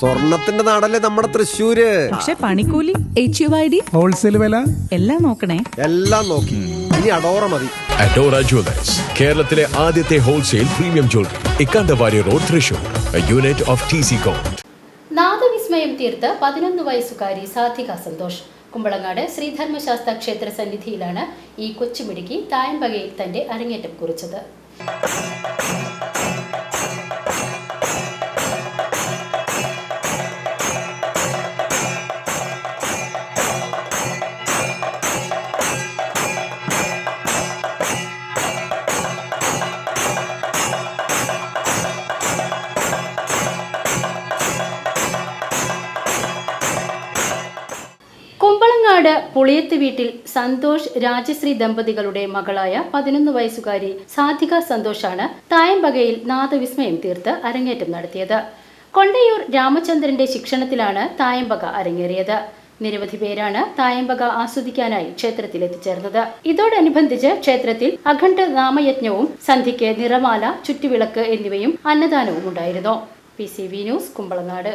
സ്വർണത്തിന്റെ നാടല്ലേ നമ്മുടെ തൃശ്ശൂര്? പക്ഷെ പണിക്കൂലി H U I D wholesale വില? എല്ലാം നോക്കണേ. എല്ലാം നോക്കി. ഇനി അഡോറ മതി. അഡോറ ജ്വല്ലേഴ്സ് കേരളത്തിലെ ആദ്യത്തെ wholesale premium jewellery Ikkandavari road Thrissur unit of T C coat നാദവിസ്മയം തീർത്ത് പതിനൊന്ന് വയസ്സുകാരി സാധിക സന്തോഷ്. കുമ്പളങ്ങാട് ശ്രീധർമ്മശാസ്ത്ര ക്ഷേത്ര സന്നിധിയിലാണ് ഈ കൊച്ചുമിടുക്കി തായമ്പകയിൽ തന്റെ അരങ്ങേറ്റം കുറിച്ചത്. കുമ്പളങ്ങാട് പുളിയത്ത് വീട്ടിൽ സന്തോഷ് രാജശ്രീ ദമ്പതികളുടെ മകളായ പതിനൊന്ന് വയസ്സുകാരി സാധിക സന്തോഷാണ് തായമ്പകയിൽ നാദവിസ്മയം തീർത്ത് അരങ്ങേറ്റം നടത്തിയത്. കൊണ്ടയൂർ രാമചന്ദ്രന്റെ ശിക്ഷണത്തിലാണ് തായമ്പക അരങ്ങേറിയത്. നിരവധി പേരാണ് തായമ്പക ആസ്വദിക്കാനായി ക്ഷേത്രത്തിൽ എത്തിച്ചേർന്നത്. ഇതോടനുബന്ധിച്ച് ക്ഷേത്രത്തിൽ അഖണ്ഡ നാമയജ്ഞവും സന്ധ്യയ്ക്ക് നിറമാല ചുറ്റുവിളക്ക് എന്നിവയും അന്നദാനവും ഉണ്ടായിരുന്നു. P C V news Kumbalangad.